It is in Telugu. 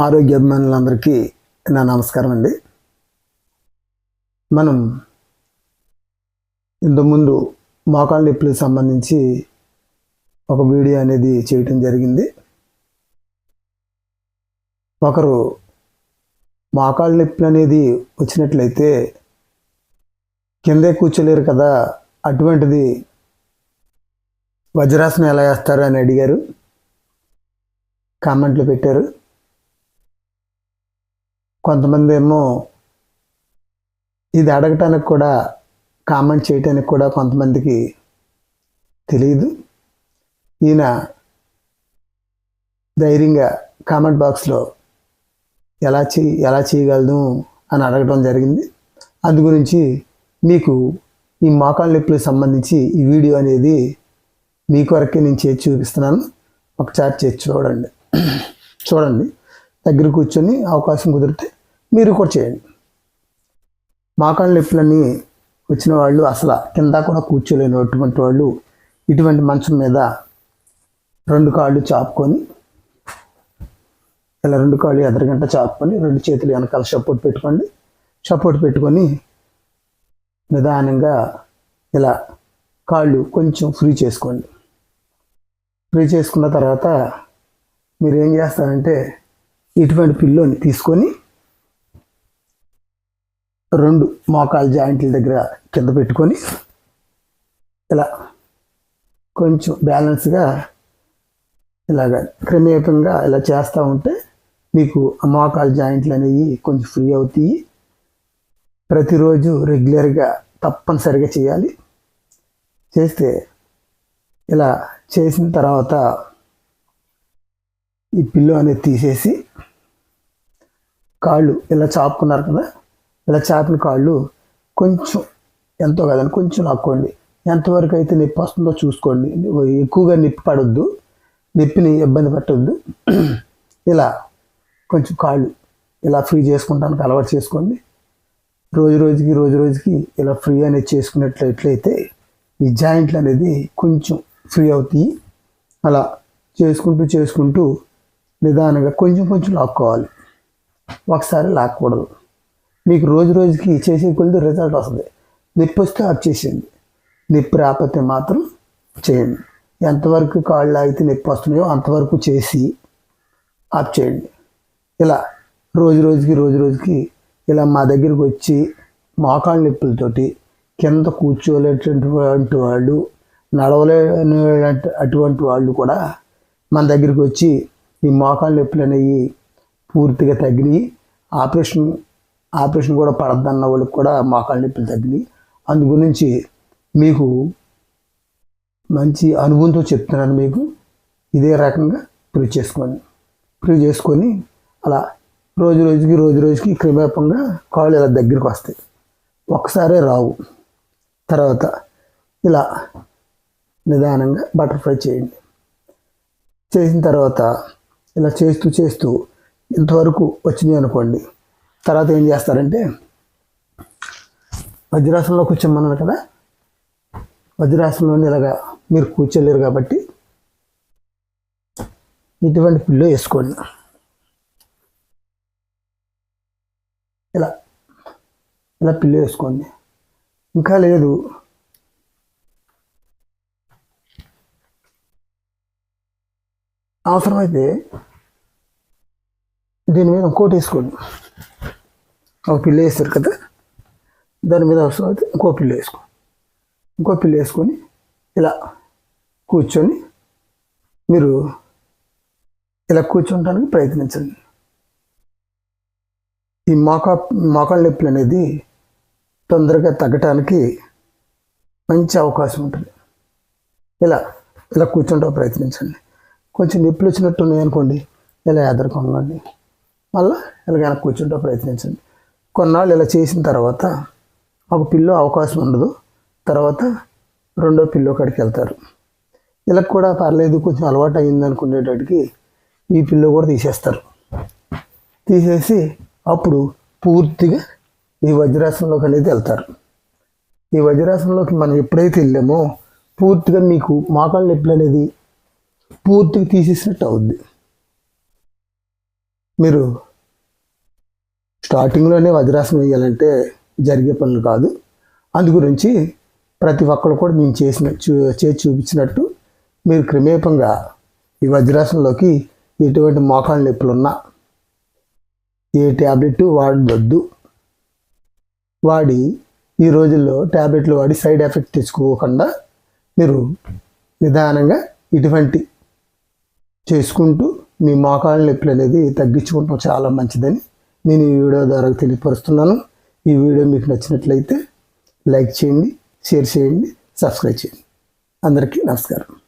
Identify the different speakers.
Speaker 1: ఆరోగ్య అభిమానులందరికీ నా నమస్కారం అండి మనం ఇంతకుముందు మోకాళ్ళ నొప్పులకు సంబంధించి ఒక వీడియో అనేది చేయటం జరిగింది. ఒకరు మోకాళ్ళ నొప్పులు అనేది వచ్చినట్లయితే కిందే కూర్చోలేరు కదా అటువంటిది వజ్రాసనం ఎలా వేస్తారు అని అడిగారు. కామెంట్లు పెట్టారు. కొంతమంది ఏమో ఇది అడగటానికి కూడా కామెంట్ చేయటానికి కూడా కొంతమందికి తెలియదు. ఈయన ధైర్యంగా కామెంట్ బాక్స్లో ఎలా చే ఎలా చేయగలదు అని అడగడం జరిగింది. అందు గురించి మీకు ఈ మోకాళ్ళ నొప్పులకు సంబంధించి ఈ వీడియో అనేది మీ కొరకే నేను చేసి చూపిస్తున్నాను. ఒకసారి చేసి చూడండి. చూడండి. దగ్గర కూర్చొని అవకాశం కుదిరితే మీరు కూడా చేయండి. మోకాళ్ళ నొప్పులని వచ్చిన వాళ్ళు అసలు కింద కూడా కూర్చోలేనటువంటి వాళ్ళు ఇటువంటి మంచం మీద రెండు కాళ్ళు చాపుకొని ఇలా రెండు కాళ్ళు ఎదరగంట చాపుకొని రెండు చేతులు వెనకాల సపోర్ట్ పెట్టుకోండి. సపోర్ట్ పెట్టుకొని నిదానంగా ఇలా కాళ్ళు కొంచెం ఫ్రీ చేసుకోండి. ఫ్రీ చేసుకున్న తర్వాత మీరు ఏం చేస్తారంటే ఇటువంటి పిల్లోని తీసుకొని రెండు మోకాలు జాయింట్ల దగ్గర కింద పెట్టుకొని ఇలా కొంచెం బ్యాలెన్స్గా ఇలాగ క్రమేపంగా ఇలా చేస్తూ ఉంటే మీకు ఆ మోకాలు జాయింట్లు అనేవి కొంచెం ఫ్రీ అవుతాయి. ప్రతిరోజు రెగ్యులర్గా తప్పనిసరిగా చేయాలి. చేస్తే ఇలా చేసిన తర్వాత ఈ పిల్లో అనేది తీసేసి కాళ్ళు ఇలా చాపుకున్నారు కదా? ఇలా చాపిన కాళ్ళు కొంచెం ఎంతో కదండి కొంచెం లాక్కోండి. ఎంతవరకు అయితే నొప్పి వస్తుందో చూసుకోండి. ఎక్కువగా నొప్పి పడొద్దు. నొప్పిని ఇబ్బంది పట్టద్దు. ఇలా కొంచెం కాళ్ళు ఇలా ఫ్రీ చేసుకుంటానికి అలవాటు చేసుకోండి. రోజు రోజుకి రోజు రోజుకి ఇలా ఫ్రీ అనేది చేసుకున్నట్లయితే ఈ జాయింట్లు అనేది కొంచెం ఫ్రీ అవుతాయి. అలా చేసుకుంటూ చేసుకుంటూ నిదానంగా కొంచెం కొంచెం లాక్కోవాలి. ఒకసారి లాక్కూడదు. మీకు రోజు రోజుకి చేసే కొద్ది రిజల్ట్ వస్తుంది. నొప్పి వస్తే ఆఫ్ చేసేయండి. నొప్పి రాకపోతే మాత్రం చేయండి. ఎంతవరకు కాళ్ళు ఆగితే నొప్పి వస్తున్నాయో అంతవరకు చేసి ఆఫ్ చేయండి. ఇలా రోజు రోజుకి రోజు రోజుకి ఇలా మా దగ్గరికి వచ్చి మోకాళ్ళ నొప్పులతోటి కింద కూర్చోలేటువంటి వాళ్ళు నడవలేని అటువంటి వాళ్ళు కూడా మన దగ్గరికి వచ్చి ఈ మోకాళ్ళ నొప్పులు అనేవి పూర్తిగా తగ్గినాయి ఆపరేషన్ ఆపరేషన్ కూడా పడద్దన్న వాళ్ళకి కూడా మోకాళ్ళ నొప్పులు తగ్గినాయి అందు గురించి మీకు మంచి అనుభవంతో చెప్తున్నాను మీకు. ఇదే రకంగా ప్రూవ్ చేసుకోండి. ప్రూవ్ చేసుకొని అలా రోజు రోజుకి రోజు రోజుకి క్రమేపంగా కాళ్ళు ఇలా దగ్గరికి వస్తాయి. ఒకసారే రావు. తర్వాత ఇలా నిదానంగా బటర్ఫ్లై చేయండి. చేసిన తర్వాత ఇలా చేస్తూ చేస్తూ ఇంతవరకు వచ్చినాయి అనుకోండి. తర్వాత ఏం చేస్తారంటే వజ్రాసనంలో కూర్చోమన్నారు కదా? వజ్రాసనంలో ఇలాగా మీరు కూర్చోలేరు కాబట్టి ఇటువంటి పిల్లో వేసుకోండి. ఇలా ఇలా పిల్లో వేసుకోండి. ఇంకా లేదు. అవసరమైతే దీని మీద ఇంకోటి వేసుకోండి. ఒక పిల్ల వేస్తారు కదా దాని మీద అవసరమైతే ఇంకో పిల్ల వేసుకో ఇంకో పిల్ల వేసుకొని ఇలా కూర్చొని మీరు ఇలా కూర్చోడానికి ప్రయత్నించండి. ఈ మోకా మోకాళ్ళ నొప్పులు అనేది తొందరగా తగ్గటానికి మంచి అవకాశం ఉంటుంది. ఇలా ఇలా కూర్చుంటా ప్రయత్నించండి. కొంచెం నొప్పులు వచ్చినట్టు ఉన్నాయి అనుకోండి ఇలా ఎదుర్కొనండి మళ్ళీ ఇలా వెనక్కి కూర్చుంటా ప్రయత్నించండి. కొన్నాళ్ళు ఇలా చేసిన తర్వాత ఒక పిల్లో అవకాశం ఉండదు. తర్వాత రెండో పిల్లో కాడికి వెళ్తారు. ఇలా కూడా పర్లేదు కొంచెం అలవాటు అయింది అనుకునేటట్టుకి ఈ పిల్లో కూడా తీసేస్తారు. తీసేసి అప్పుడు పూర్తిగా ఈ వజ్రాసనంలోకి అనేది వెళ్తారు. ఈ వజ్రాసనంలోకి మనం ఎప్పుడైతే వెళ్ళామో పూర్తిగా మీకు మోకాళ్ళ నొప్పులు అనేది పూర్తిగా తీసేసినట్టు అవుద్ది. మీరు స్టార్టింగ్లోనే వజ్రాసనం వేయాలంటే జరిగే పనులు కాదు. అందు గురించి ప్రతి ఒక్కరు కూడా నేను చేసిన చూ చేసి చూపించినట్టు మీరు క్రమేపంగా ఈ వజ్రాసనంలోకి ఎటువంటి మోకాళ్ళ నొప్పులున్నా ఏ ట్యాబ్లెట్ వాడొద్దు వాడి ఈ రోజుల్లో ట్యాబ్లెట్లు వాడి సైడ్ ఎఫెక్ట్ తెచ్చుకోకుండా మీరు నిదానంగా ఇటువంటి చేసుకుంటూ మీ మోకాళ్ళ నొప్పులు అనేది తగ్గించుకుంటాం చాలా మంచిదని నేను ఈ వీడియో ద్వారా తెలియపరుస్తున్నాను. ఈ వీడియో మీకు నచ్చినట్లయితే లైక్ చేయండి షేర్ చేయండి సబ్స్క్రైబ్ చేయండి. అందరికీ నమస్కారం.